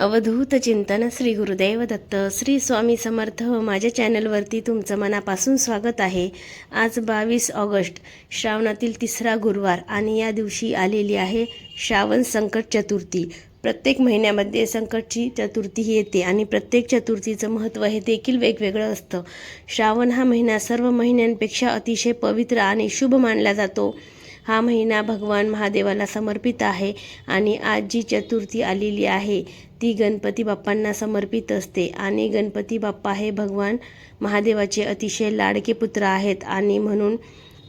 अवधूत चिंतन श्री गुरुदेव दत्त श्री स्वामी समर्थ. माझ्या चॅनलवरती तुमचं मनापासून स्वागत आहे. आज बावीस ऑगस्ट श्रावणातील तिसरा गुरुवार आणि या दिवशी आलेली आहे श्रावण संकट चतुर्थी. प्रत्येक महिन्यामध्ये संकटची चतुर्थी येते आणि प्रत्येक चतुर्थीचं महत्त्व हे देखील वेगवेगळं असतं. श्रावण हा महिना सर्व महिन्यांपेक्षा अतिशय पवित्र आणि शुभ मानला जातो. हा महिना भगवान महादेवाला समर्पित आहे आणि आज जी चतुर्थी आलेली आहे ती गणपती बाप्पांना समर्पित असते. आणि गणपती बाप्पा हे भगवान महादेवाचे अतिशय लाडके पुत्र आहेत आणि म्हणून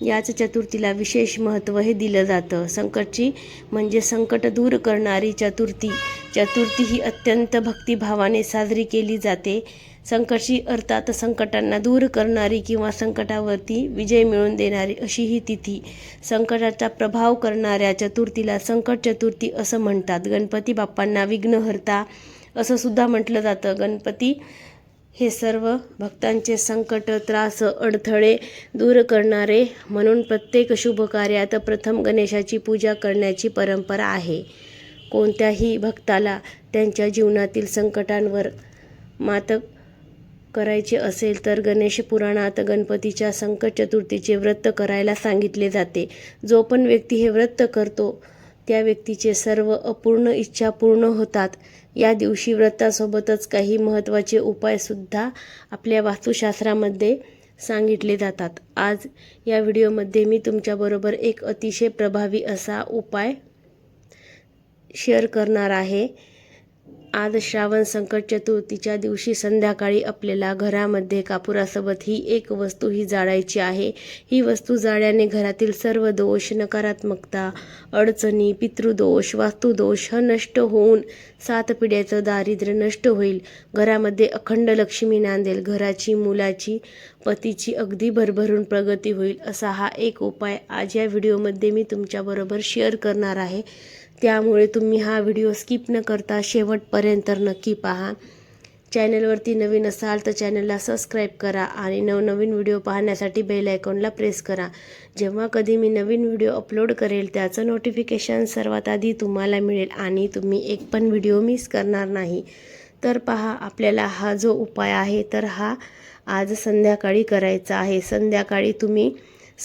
याच चतुर्थीला विशेष महत्त्व हे दिलं जातं. संकटची म्हणजे संकट दूर करणारी चतुर्थी. चतुर्थी ही अत्यंत भक्तिभावाने साजरी केली जाते. संकटशी अर्थात संकटांना दूर करणारी किंवा संकटावरती विजय मिळवून देणारी अशी ही तिथी. संकटाचा प्रभाव करणाऱ्या चतुर्थीला संकट चतुर्थी असं म्हणतात. गणपती बाप्पांना विघ्नहर्ता असं सुद्धा म्हटलं जातं. गणपती हे सर्व भक्तांचे संकट त्रास अडथळे दूर करणारे म्हणून प्रत्येक शुभ कार्यात प्रथम गणेशाची पूजा करण्याची परंपरा आहे. कोणत्याही भक्ताला त्यांच्या जीवनातील संकटांवर मात करायचे असेल तर गणेश पुराणात गणपतीच्या संकट चतुर्थीचे व्रत करायला सांगितले जाते. जो पण व्यक्ती हे व्रत करतो त्या व्यक्तीचे सर्व अपूर्ण इच्छा पूर्ण होतात. या दिवशी व्रतासोबतच काही महत्त्वाचे उपायसुद्धा आपल्या वास्तुशास्त्रामध्ये सांगितले जातात. आज या व्हिडिओमध्ये मी तुमच्याबरोबर एक अतिशय प्रभावी असा उपाय शेअर करणार आहे. आज श्रावण संकट चतुर्थीच्या दिवशी संध्याकाळी आपल्याला घरामध्ये कापुरासोबत ही एक वस्तू ही जाळायची आहे. ही वस्तू जाळल्याने घरातील सर्व दोष नकारात्मकता अडचणी पितृदोष वास्तुदोष ह नष्ट होऊन सात पिढ्याचं दारिद्र्य नष्ट होईल. घरामध्ये अखंड लक्ष्मी नांदेल घराची मुलाची पतीची अगदी भरभरून प्रगती होईल असा हा एक उपाय आज या व्हिडिओमध्ये मी तुमच्याबरोबर शेअर करणार आहे. त्यामुळे तुम्ही हा व्हिडिओ स्किप न करता शेवटपर्यंत नक्की पहा. चॅनलवरती नवीन असाल तर चॅनलला सबस्क्राईब करा आणि नवनवीन व्हिडिओ पाहण्यासाठी बेल आयकॉनला प्रेस करा. जेव्हा कधी मी नवीन व्हिडिओ अपलोड करेल त्याचं नोटिफिकेशन सर्वात आधी तुम्हाला मिळेल आणि तुम्ही एक पण व्हिडिओ मिस करणार नाही. तर पहा आपल्याला हा जो उपाय आहे तर हा आज संध्याकाळी करायचा आहे. संध्याकाळी तुम्ही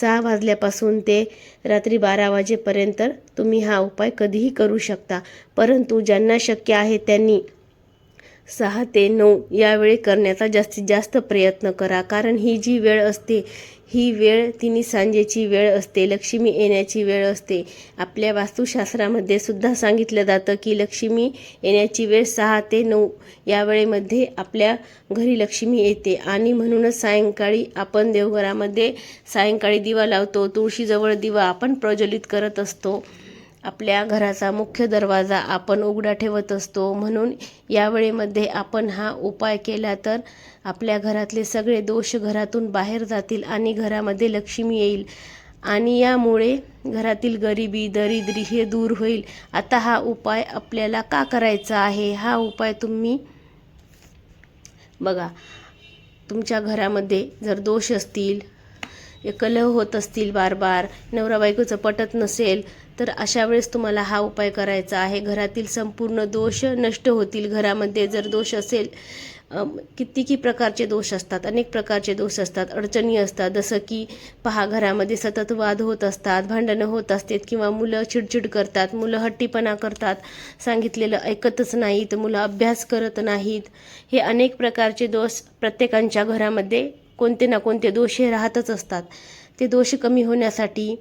सहा वाजल्यापासून ते रात्री बारा वाजेपर्यंत तुम्ही हा उपाय कधीही करू शकता. परंतु ज्यांना शक्य आहे त्यांनी सहा ते नऊ यावेळी करण्याचा जास्तीत जास्त प्रयत्न करा. कारण ही जी वेळ असते ही वेळ तिन्ही सांजेची वेळ असते लक्ष्मी येण्याची वेळ असते. आपल्या वास्तुशास्त्रामध्ये सुद्धा सांगितलं जातं की लक्ष्मी येण्याची वेळ सहा ते नऊ या वेळेमध्ये आपल्या घरी लक्ष्मी येते. आणि म्हणूनच सायंकाळी आपण देवघरामध्ये सायंकाळी दिवा लावतो तुळशीजवळ दिवा आपण प्रज्वलित करत असतो. आपल्या घराचा मुख्य दरवाजा आपण उघडा ठेवत असतो. म्हणून या वेळेमध्ये आपण हा उपाय केला तर आपल्या घरातले सगळे दोष घरातून बाहेर जातील आणि घरामध्ये लक्ष्मी येईल. आणि यामुळे घरातील गरिबी दरिद्री हे दूर होईल. आता हा उपाय आपल्याला का करायचा आहे? हा उपाय तुम्ही बघा. तुमच्या घरामध्ये जर दोष असतील कलह होत असतील बार बार नवरा बायकोचं पटत नसेल तर अशा वेळेस तुम्हाला हा उपाय करायचा आहे. घरातील संपूर्ण दोष नष्ट होतील. घरामध्ये जर दोष असेल कितीकी प्रकारचे दोष असतात? अनेक प्रकारचे दोष असतात. अडचणी असतात. जसं की पहा घरामध्ये सतत वाद होत असतात भांडणं होत असतात किंवा मुलं चिडचिड करतात मुलं हट्टीपणा करतात. सांगितलेलं ऐकतच नाहीत मुलं अभ्यास करत नाहीत. हे अनेक प्रकारचे दोष प्रत्येकांच्या घरामध्ये कोणते ना कोणते दोष हे राहतच असतात. ते दोष कमी होण्यासाठी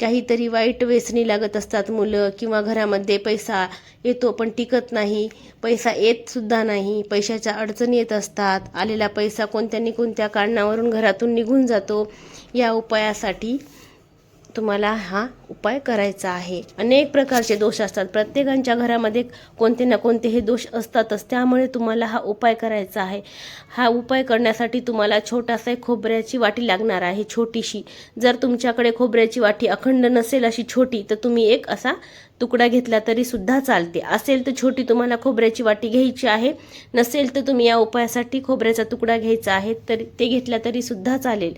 काहीतरी वाईट व्यसनी लागत असतात मुलं किंवा घरामध्ये पैसा येतो पण टिकत नाही. पैसा येतसुद्धा नाही. पैशाच्या अडचणी येत असतात. आलेला पैसा कोणत्या कोणत्या कारणावरून घरातून निघून जातो. या उपायासाठी तुम्हाला हा उपाय करायचा आहे. अनेक प्रकारचे दोष असतात. प्रत्येकांच्या घरामध्ये कोणते ना कोणते हे दोष असतातच. त्यामुळे तुम्हाला हा उपाय करायचा आहे. हा उपाय करण्यासाठी तुम्हाला छोटासा एक खोबऱ्याची वाटी लागणार आहे छोटीशी. जर तुमच्याकडे खोबऱ्याची वाटी अखंड नसेल अशी छोटी तर तुम्ही एक असा तुकडा घेतला तरी सुद्धा चालते. असेल तर छोटी तुम्हाला खोबऱ्याची वाटी घ्यायची आहे. नसेल तर तुम्ही या उपायासाठी खोबऱ्याचा तुकडा घ्यायचा आहे. तरी ते घेतला तरी सुद्धा चालेल.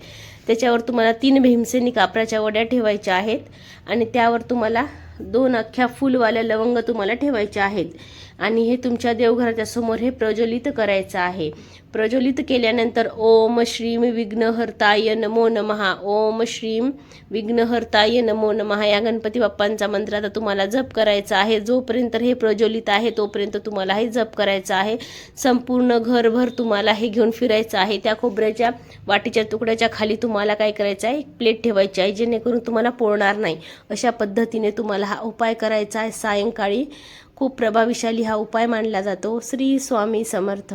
त्याच्यावर तुम्हाला तीन भीमसेनी कापराच्या वड्या ठेवायच्या आहेत. आणि त्यावर तुम्हाला दोन अख्ख्या फुलवाल्या लवंग तुम्हाला ठेवायच्या आहेत. आणि हे तुमच्या देवघराच्या समोर हे प्रज्वलित करायचं आहे. प्रज्वलित केल्यानंतर ओम श्रीम विघ्नहर्ताय नमो नमहा ओम श्रीम विघ्नहर्ताय नमो नमहा या गणपती बाप्पांचा मंत्र आता तुम्हाला जप करायचा आहे. जोपर्यंत हे प्रज्वलित आहे तोपर्यंत तुम्हाला हे जप करायचं आहे. संपूर्ण घरभर तुम्हाला हे घेऊन फिरायचं आहे. त्या खोबऱ्याच्या वाटीच्या तुकड्याच्या खाली तुम्हाला काय करायचं आहे? एक प्लेट ठेवायची आहे जेणेकरून तुम्हाला पोळणार नाही. अशा पद्धतीने तुम्हाला हा उपाय करायचा आहे. सायंकाळी खूप प्रभावीशाली हा उपाय मानला जातो. श्री स्वामी समर्थ.